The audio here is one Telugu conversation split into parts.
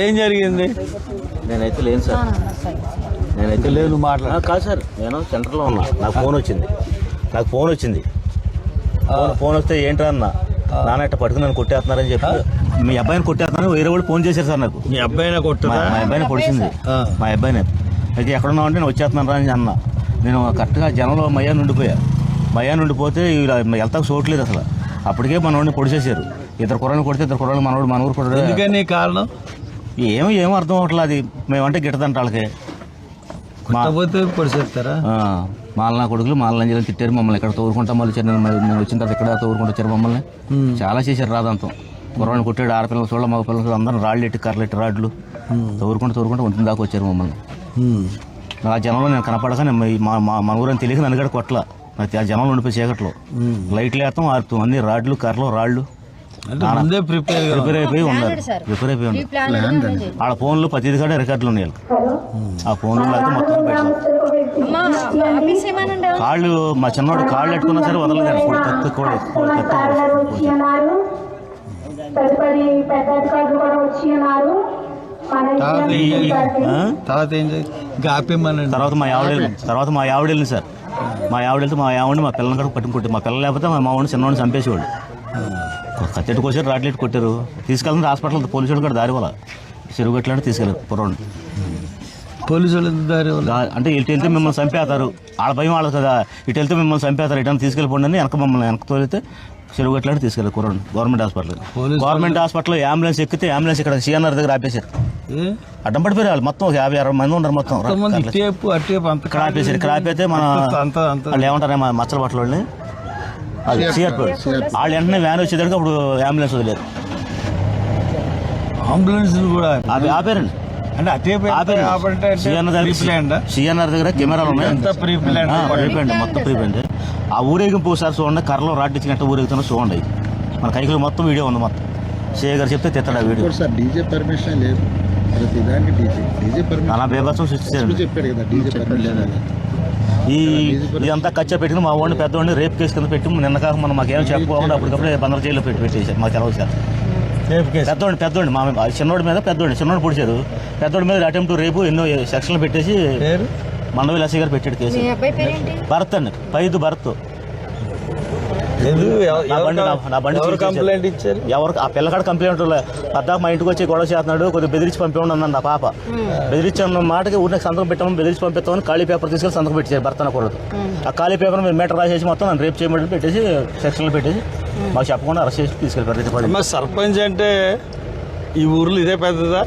ఏం జరిగింది? నేనైతే లేను సార్. నేనైతే లేదు మాట్లాడు. కాదు సార్ నేను సెంటర్లో ఉన్నా. నాకు ఫోన్ వచ్చింది. నాకు ఫోన్ వచ్చింది. ఫోన్ ఫోన్ వస్తే ఏంట్రా అన్న? నాన్న ఇట్ట పట్టుకుని నన్ను కొట్టేస్తున్నారని చెప్పి మీ అబ్బాయిని కొట్టేస్తున్నారు వేరే వాళ్ళు ఫోన్ చేశారు సార్ నాకు. మీ అబ్బాయినా మా కొట్టదా మా అబ్బాయిని పొడిచింది. మా అబ్బాయిని. అయితే ఎక్కడ ఉన్నావు అంటే నేను వచ్చేస్తున్నాను రా అని అన్న. నేను కరెక్ట్గా జనంలో మయ్యా నుండిపోయా మయ్యా నుండిపోతే ఇలా వెళ్తాకు చూడలేదు అసలు. అప్పటికే మనోడిని పొడిచేశారు. ఇద్దరు కుర్రని కొడితే ఇద్దరు కుర్రలు మనోడు మన ఊరు ఎందుకని కారణం? ఏమో ఏమో అర్థం అవ్వట్లేదు అది. మేమంటే గిట్టదంట వాళ్ళకి మా కొట్టకపోతే పొడిచేస్తారా మాలనా కొడుకులు మాలనా జిల్లా తిట్టారు మమ్మల్ని. ఇక్కడ తోరుకుంటాం మళ్ళీ చిన్న మేము వచ్చిన తర్వాత ఇక్కడ తోరుకుంటూ వచ్చారు మమ్మల్ని. చాలా చేశారు రాదంతం. కుర్రాన్ని కొట్టాడు ఆడపిల్లలు చూడ మగ పిల్లలు అందరూ రాళ్ళు ఎట్టి కర్రలు ఎట్టి రాడ్లు తోరుకుంటూ తోరుకుంటూ ఉంటుంది దాకా వచ్చారు మమ్మల్ని. ఆ జనంలో నేను కనపడక నేను మన ఊరని తెలియక నన్ను కూడా కొట్టల. నాకు ఆ జనంలో ఉండిపోయి చీకట్లో. లైట్లు వేస్తాం ఆరుతాం. అన్ని రాడ్లు కర్రలు రాళ్ళు. ముందే ప్రిపేర్ ప్రిపేర్ అయిపోయి ఉన్నారు ప్రిపేర్ అయిపోయి ఉన్నారు ఆడ ఫోన్లు ప్రతిది కూడా రికార్డులు ఉన్నాయి. ఆ ఫోన్లు అయితే మొత్తం పెట్టాం కాళ్ళు మా చిన్నవాడు కాళ్ళు పెట్టుకున్నా సరే వదలలేదు. కూడా కత్తి కూడా తర్వాత ఏం? ఆ? తర్వాత మా ఆవిడ తర్వాత మా ఆవిడ వెళ్ళింది సార్. మా ఆవిడ వెళ్తే మా ఆవిడని మా పిల్లల్ని కూడా పట్టుకుంటే మా పిల్లలు లేకపోతే మా మావాడిని చిన్నవాడిని చంపేసేవాడు కత్తెట్టు కోసారు రాట్లెట్టు కొట్టారు? తీసుకెళ్ళిన హాస్పిటల్ పోలీసు వాళ్ళు కూడా దారి వాళ్ళ చెరువు గట్లంటే తీసుకెళ్ళారు కుర్రోడిని పోలీసు వాళ్ళు దారి వాళ్ళు? అంటే ఇటు వెళ్తే మిమ్మల్ని చంపేస్తారు. వాళ్ళ భయం వాళ్ళకి కదా. ఇటు వెళ్తే మిమ్మల్ని చంపేస్తారు. ఇటు తీసుకెళ్ళిపోండి అని వెనక మమ్మల్ని వెనక తోలితే చెరువు గట్లంటే తీసుకెళ్ళారు కుర్రోడిని government hospital. Government hospital ambulance ఎక్కితే అంబులెన్స్ ఇక్కడ సీఎన్ఆర్ దగ్గర ఆపేశారు? అడ్డం పడిపోయారు వాళ్ళు. మొత్తం యాభై అరవై మంది ఉన్నారు మొత్తం. ఇక్కడ ఆపేసారు ఇక్కడ ఆపేస్తే మన వాళ్ళు ఏమంటారు మచ్చల బట్టల సిఆర్పి. వాళ్ళు వెంటనే వ్యాన్ వచ్చేదానికి అప్పుడు అంబులెన్స్ వదిలేరు. అంబులెన్స్ కూడా ఆపి ఆపారండి అంటే సిఎన్ఆర్ దగ్గర కెమెరాలు ఉన్నాయి. మొత్తం ఆ ఊరేగింపు ఒకసారి చూడండి. కర్రలో రాడ్డిచ్చినట్టు ఊరేగుతున్నా చూడండి. మన కైకిలో మొత్తం వీడియో ఉంది మొత్తం. సే గారు చెప్తే తెస్తాడు ఆ వీడియో. ఇంకోటి సార్ డీజే పర్మిషన్ లేదు. ప్రతి దానికి డీజే డీజే పర్మిషన్ అలా సృష్టించారు చెప్పాడు కదా డీజే పర్మిషన్ లేదు. ఈ ఇదంతా ఖర్చు పెట్టుకుని మా వాడిని పెద్దవాడిని రేప్ కేసు కింద పెట్టి నిన్న కాక మనం మాకేం చెప్పుకోకుండా అప్పటికప్పుడే బందర్ జైల్లో పెట్టి పెట్టేశారు. మాకు తెలవదు సార్ రేపు కేసు. పెద్దోడిని పెద్దోడిని మా చిన్నోడి మీద పెద్దోడిని చిన్నోడు పొడిచారు పెద్దోడి మీద అటెంప్ట్ రేపు ఎన్నో సెక్షన్లు పెట్టేసి పేరు? మండవి లస్సీ గారు పెట్టాడు కేసు. మీ అబ్బాయి పేరేంటి? భరత్ అండి. పైదు భరత్. ఎవరు ఎవరు. కంప్లైంట్ ఇచ్చారు? ఎవరికి ఆ పిల్లకాడ కంప్లైంట్ పద్దాక మా ఇంటికి వచ్చి గొడవ చేస్తున్నాడు కొద్దిగా బెదిరించి అన్నాడు ఆ పాప. బెదిరించి అన్న మాటకి ఊరికి సంతకం పెట్టామని బెదిరించి పంపిస్తామని ఖాళీ పేపర్ తీసుకెళ్ళి సంతకం పెట్టారు భర్త అనకూడదు ఆ ఖాళీ పేపర్ మీద మీటర్ రాసేసి మొత్తం నన్ను రేపు చేయమని పెట్టేసి సెక్షన్లు పెట్టేసి మాకు చెప్పకుండా అరెస్ట్ చేసి తీసుకెళ్ళిపోయారు. అమ్మ సర్పంచ్ అంటే ఈ ఊర్లో ఇదే పెద్దదా?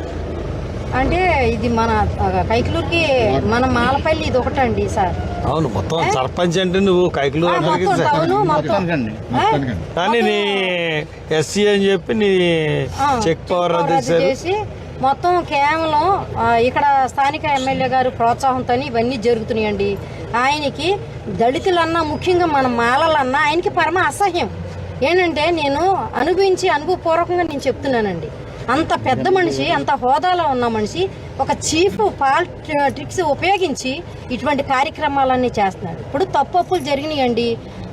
అంటే ఇది మన కైకలూరుకి మన మాలపల్లి ఇది ఒకటండి సార్. అవును మొత్తం సర్పంచ్ అంటే నువ్వు కైకులు ఆ, అందరికీ మొత్తం స- టౌను మొత్తం. ఆ? కానీ నీ ఎస్సీ అని చెప్పి నీ చెక్ పవర్ చేసి మొత్తం కేవలం ఇక్కడ స్థానిక ఎమ్మెల్యే గారు ప్రోత్సాహంతో ఇవన్నీ జరుగుతున్నాయండి. ఆయనకి దళితులన్నా ముఖ్యంగా మన మాలలన్నా ఆయనకి పరమ అసహ్యం. ఏంటంటే నేను అనుభవించి అనుభవపూర్వకంగా నేను చెప్తున్నానండి. అంత పెద్ద మనిషి అంత హోదాలో ఉన్న మనిషి ఒక చీఫ్ పాలిటిక్స్ ఉపయోగించి ఇటువంటి కార్యక్రమాలన్నీ చేస్తున్నాడు. ఇప్పుడు తప్పప్పులు జరిగినాయండి.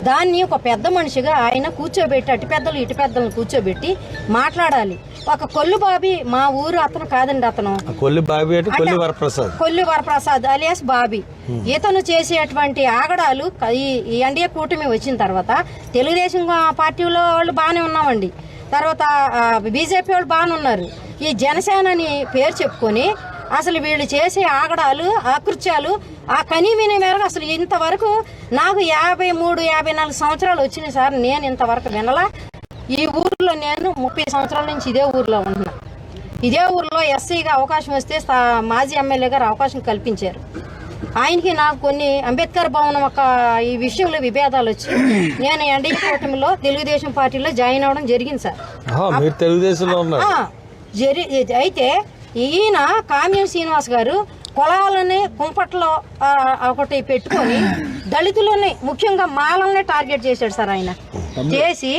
దాన్ని ఒక పెద్ద మనిషిగా ఆయన కూర్చోబెట్టి అటు పెద్దలు ఇటు పెద్దలను కూర్చోబెట్టి మాట్లాడాలి. ఒక కొల్లు బాబి మా ఊరు అతను కాదండి అతను. కొల్లి బాబీ అంటే Kolli Varaprasad. Kolli Varaprasad alias Bobby. ఇతను చేసేటువంటి ఆగడాలు ఈ ఎన్డీఏ కూటమి వచ్చిన తర్వాత తెలుగుదేశం పార్టీలో వాళ్ళు బాగానే ఉన్నామండి. తర్వాత బీజేపీ వాళ్ళు బాగానే ఉన్నారు. ఈ జనసేన అని పేరు చెప్పుకొని అసలు వీళ్ళు చేసే ఆగడాలు ఆకృత్యాలు ఆ కనీ వినే మేరకు అసలు ఇంతవరకు నాకు యాభై మూడు యాభై నాలుగు సంవత్సరాలు వచ్చినాయి సార్. నేను ఇంతవరకు వినలా. ఈ ఊర్లో నేను ముప్పై సంవత్సరాల నుంచి ఇదే ఊర్లో ఉంటున్నా ఇదే ఊర్లో ఎస్సీగా అవకాశం వస్తే మాజీ ఎమ్మెల్యే గారు అవకాశం కల్పించారు. ఆయనకి నాకు కొన్ని అంబేద్కర్ భవనం ఒక ఈ విషయంలో విభేదాలు వచ్చి నేను ఎన్డీఏ కూటమిలో తెలుగుదేశం పార్టీలో జాయిన్ అవ్వడం జరిగింది సార్. తెలుగుదేశంలో జరి అయితే ఈయన కామ్యం శ్రీనివాస్ గారు కులాలని కుంపట్లో ఒకటి పెట్టుకొని దళితులని ముఖ్యంగా మాలల్ని టార్గెట్ చేశాడు సార్ ఆయన. చేసి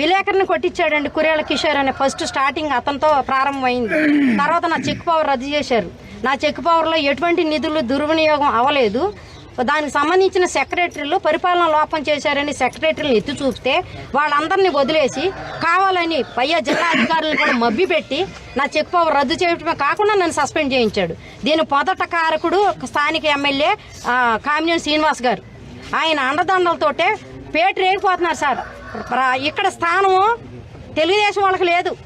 విలేకరుని కొట్టించాడండి కురేల కిషోర్ అనే ఫస్ట్ స్టార్టింగ్ అతనితో ప్రారంభమైంది. తర్వాత నా చెక్ పవర్ రద్దు చేశారు. నా చెక్ పవర్లో ఎటువంటి నిధులు దుర్వినియోగం అవ్వలేదు. దానికి సంబంధించిన సెక్రటరీలు పరిపాలన లోపం చేశారని సెక్రటరీలు ఎత్తి చూపితే వాళ్ళందరినీ వదిలేసి కావాలని పయ్యా జిల్లా అధికారులను కూడా మబ్బి పెట్టి నా చెక్ పవర్ రద్దు చేయటమే కాకుండా నన్ను సస్పెండ్ చేయించాడు. దీని పొదట కారకుడు స్థానిక ఎమ్మెల్యే కామినేని శ్రీనివాస్ గారు. ఆయన అండదండలతోటే పేట రేగిపోతున్నారు సార్. ప్ర- ఇక్కడ స్థానము తెలుగుదేశం వాళ్ళకి లేదు.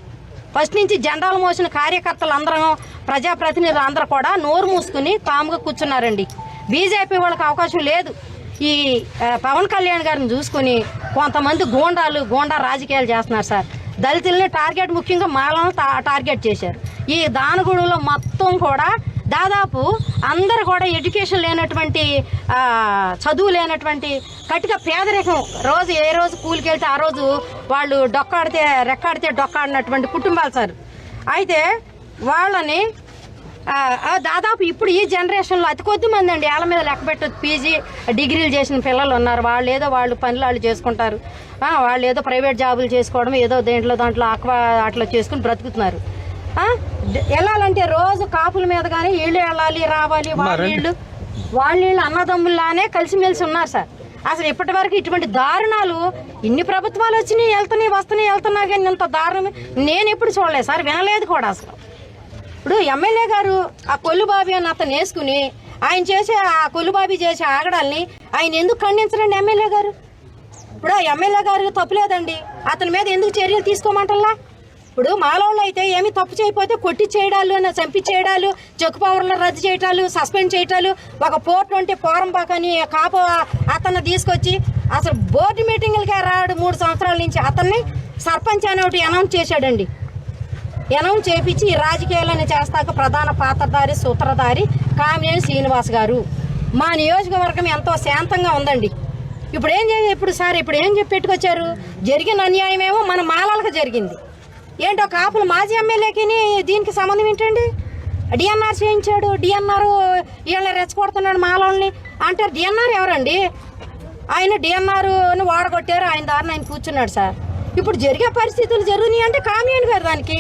ఫస్ట్ నుంచి జెండాలు మోసిన కార్యకర్తలు అందరం ప్రజాప్రతినిధులు అందరూ కూడా నోరు మూసుకుని కాముగా కూర్చున్నారండి. బీజేపీ వాళ్ళకి అవకాశం లేదు. ఈ పవన్ కళ్యాణ్ గారిని చూసుకుని కొంతమంది గోండాలు గూండా రాజకీయాలు చేస్తున్నారు సార్. దళితుల్ని టార్గెట్ ముఖ్యంగా మాలను టా- టార్గెట్ చేశారు. ఈ దానగూడలో మొత్తం కూడా దాదాపు అందరు కూడా ఎడ్యుకేషన్ లేనటువంటి చదువు లేనటువంటి కటిక పేదరికం. రోజు ఏ రోజు కూలికి వెళ్తే ఆ రోజు వాళ్ళు డొక్కాడితే రెక్కాడితే డొక్కాడినటువంటి కుటుంబాలు సార్. అయితే వాళ్ళని దాదాపు ఇప్పుడు ఈ జనరేషన్లో అతి కొద్ది మంది అండి ఏళ్ళ మీద లెక్క పెట్టదు పీజీ డిగ్రీలు చేసిన పిల్లలు ఉన్నారు. వాళ్ళు ఏదో వాళ్ళు పనులు వాళ్ళు చేసుకుంటారు. వాళ్ళు ఏదో ప్రైవేట్ జాబులు చేసుకోవడం ఏదో దేంట్లో దాంట్లో ఆక్వా అట్లా చేసుకుని బ్రతుకుతున్నారు. వెళ్ళాలంటే రోజు కాపుల మీద కానీ వీళ్ళు వెళ్ళాలి రావాలి వాళ్ళ వీళ్ళు అన్నదమ్ముల్లానే కలిసిమెలిసి ఉన్నారు సార్. అసలు ఇప్పటి వరకు ఇటువంటి దారుణాలు ఇన్ని ప్రభుత్వాలు వచ్చినాయి వెళ్తున్నాయి వస్తున్నాయి వెళ్తున్నా కానీ ఇంత దారుణం నేను ఎప్పుడు చూడలేదు సార్ వినలేదు కూడా అసలు. ఇప్పుడు ఎమ్మెల్యే గారు ఆ కొల్లుబాబి అని అతను వేసుకుని ఆయన చేసే ఆ కొల్లుబాబి చేసే ఆగడాల్ని ఆయన ఎందుకు ఖండించరండి ఎమ్మెల్యే గారు? ఇప్పుడు ఆ ఎమ్మెల్యే గారు తప్పులేదండి. అతని మీద ఎందుకు చర్యలు తీసుకోమంటల్లా? ఇప్పుడు మాలోళ్ళు అయితే ఏమి తప్పు చేయకపోతే కొట్టి చేయడాలు చంపి చేయడాలు చెక్కు పవర్లు రద్దు చేయటాలు సస్పెండ్ చేయటాలు ఒక పోర్ట్ ఉంటే పోరంపాకని కాపు అతన్ని తీసుకొచ్చి అసలు బోర్డు మీటింగులకే రాడు మూడు సంవత్సరాల నుంచి. అతన్ని సర్పంచ్ అని ఒకటి అనౌన్స్ చేశాడండి. అనౌన్స్ చేపించి ఈ రాజకీయాలను చేస్తాక ప్రధాన పాత్రధారి సూత్రధారి కామినేని శ్రీనివాస్ గారు. మా నియోజకవర్గం ఎంతో శాంతంగా ఉందండి. ఇప్పుడు ఏం చేయ ఇప్పుడు సార్ ఇప్పుడు ఏం చెప్పి పెట్టుకొచ్చారు? జరిగిన అన్యాయమేమో మన మాలలకు జరిగింది. ఏంటో కాపులు మాజీ ఎమ్మెల్యేకి దీనికి సంబంధం ఏంటండి? డిఎన్ఆర్ చేయించాడు డిఎన్ఆర్ వీళ్ళని రెచ్చగొడుతున్నాడు మాలోల్ని. అంటే డిఎన్ఆర్ ఎవరండి? ఆయన డిఎన్ఆర్ వాడగొట్టారు ఆయన దారిని ఆయన కూర్చున్నాడు సార్. ఇప్పుడు జరిగే పరిస్థితులు జరుగుతున్నాయి అంటే కామియన్ గారు దానికి?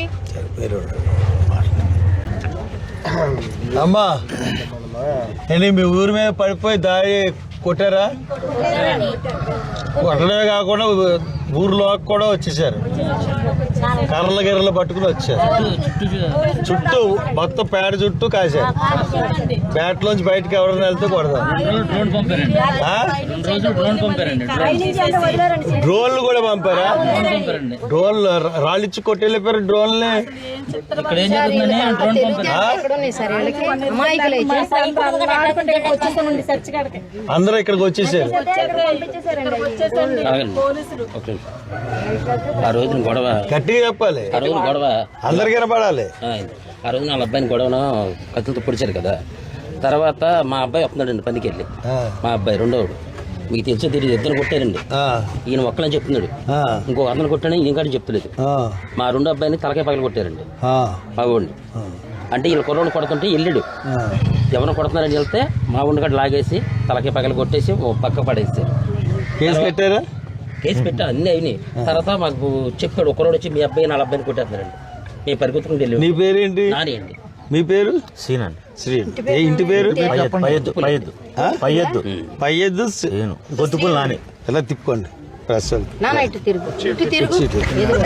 అమ్మా మీ ఊరి మీద పడిపోయి దారి కొట్టారా? కొట్టడమే కాకుండా ఊర్లో కూడా వచ్చేసారు. కర్రల గిర్రలు పట్టుకుని వచ్చారు. చుట్టూ మొత్తం పేడ చుట్టూ కాశారు. పేటలోంచి బయటకు ఎవరైనా వెళ్తే కొడతారు. డ్రోన్ పంపారండి ఆ? రెండు రోజులు డ్రోన్ పంపారండి డ్రోన్ డ్రోన్లు కూడా పంపారా? పంపారండి డ్రోన్లు రాళ్ళిచ్చి కొట్టెళ్ళిపోయారు డ్రోన్లే. డ్రోన్ అందరూ ఇక్కడికి వచ్చేసారు. ఆ రోజున గొడవ గట్టిగా చెప్పాలి. ఆ రోజున గొడవ. అందరికి ఆ, ఆ రోజున వాళ్ళ అబ్బాయిని గొడవను కత్తులతో పొడిచారు కదా. తర్వాత మా అబ్బాయి వస్తున్నాడండి పనికి వెళ్ళి ఆ, మా అబ్బాయి రెండోడు మీకు తెలిసే తెలియదు ఇద్దరు కొట్టారండి. ఆ, ఈయన ఒక్కలని చెప్తున్నాడు. ఆ, ఇంకో అతను కొట్టాడని ఈయన కాదు చెప్తలేదు ఆ, మా రెండో అబ్బాయిని తలకాయ పగల కొట్టారండి. ఆ, మా ఊడిని అంటే వీళ్ళ కుర్రోడు కొడుతుంటే వెళ్ళాడు. ఆ. ఎవరిని కొడుతున్నారని వెళ్తే మా కాడ లాగేసి తలకాయ పగల కొట్టేసి ఓ పక్క పడేసారు. కేసు కట్టారా? కేసు పెట్టా అన్ని అయినాయి. తర్వాత మాకు చెప్పాడు ఒకరోడు వచ్చి మీ అబ్బాయి నా అబ్బాయిని కొట్టేస్తున్నారండి. మేము పరిగెత్తుకుంటూ నీ వెళ్ళి పేరేంటి? నాని అండి. మీ పేరు? సీనండి శ్రీ ఏ ఇంటి పేరు? పయ్యద్దు పయ్యద్దు? పయ్యద్దు పయ్యద్దు నేను గొంతుపులు నాని. ఇలా తిప్పుకోండి. ప్రెస్ వాళ్ళు. నాన్న ఇటు తిరుగు. ఇటు తిరుగు. ఇదిగో.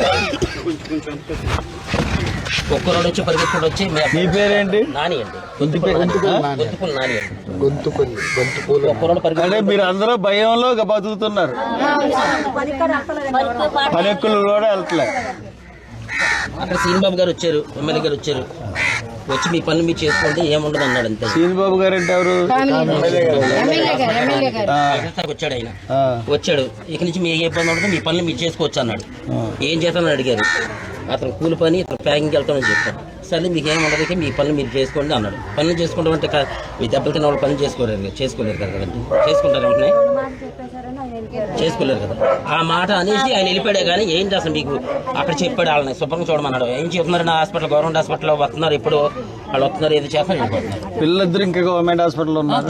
ఒక్కరోడు వచ్చి పరిగెత్తుకుంటూ వచ్చి మీ పేరేంటి? నాని అండి. గొంతుకులు నాని. గొంతుకులు నాని. అండి. గొంతుపల్లి గొంతుపూలు ఒక్కరోడు పరిగెత్తుకుంటూ మీరు అందరూ భయంలో బతుకుతున్నారు. పనెక్కులు కూడా వెళ్తలే. అక్కడ సీనిబాబు గారు వచ్చారు ఎమ్మెల్యే గారు వచ్చారు. వచ్చి మీ పనులు మీరు చేసుకోండి ఏముండదు అన్నాడు అంతే. శ్రీనిబాబు గారు అంటే ఎవరు? వచ్చాడు ఆయన. ఆ, వచ్చాడు. ఇక నుంచి మీ ఏ ఇబ్బంది ఉండదు మీ పనులు మీరు చేసుకోవచ్చు అన్నాడు. ఏం చేస్తానని అడిగారు. అతను కూలి పని ఇతను ప్యాకింగ్ వెళ్తామని చెప్పాడు. సరే మీకు ఏం ఉండదు మీ పనులు మీరు చేసుకోండి అన్నాడు. పనులు చేసుకుంటాం అంటే మీ దెబ్బలు తిన్న వాళ్ళు పనులు చేసుకోలేరు కదా, చేసుకోలేరు కదా కదండి చేసుకుంటారు వెంటనే? చేసుకోలేరు కదా. ఆ మాట అనేసి ఆయన వెళ్ళిపోయాడే కానీ ఏం చేస్తాం మీకు? అక్కడ చెప్పాడు వాళ్ళని శుభ్రంగా చూడమన్నాడు. ఏం చెప్తున్నారు నా హాస్పిటల్? గవర్నమెంట్ హాస్పిటల్లో వస్తున్నారు ఇప్పుడు. వాళ్ళు వస్తున్నారు ఏదో వెళ్ళిపోతున్నారు. పిల్లలిద్దరు ఇంకా గవర్నమెంట్ హాస్పిటల్ ఉన్నారు.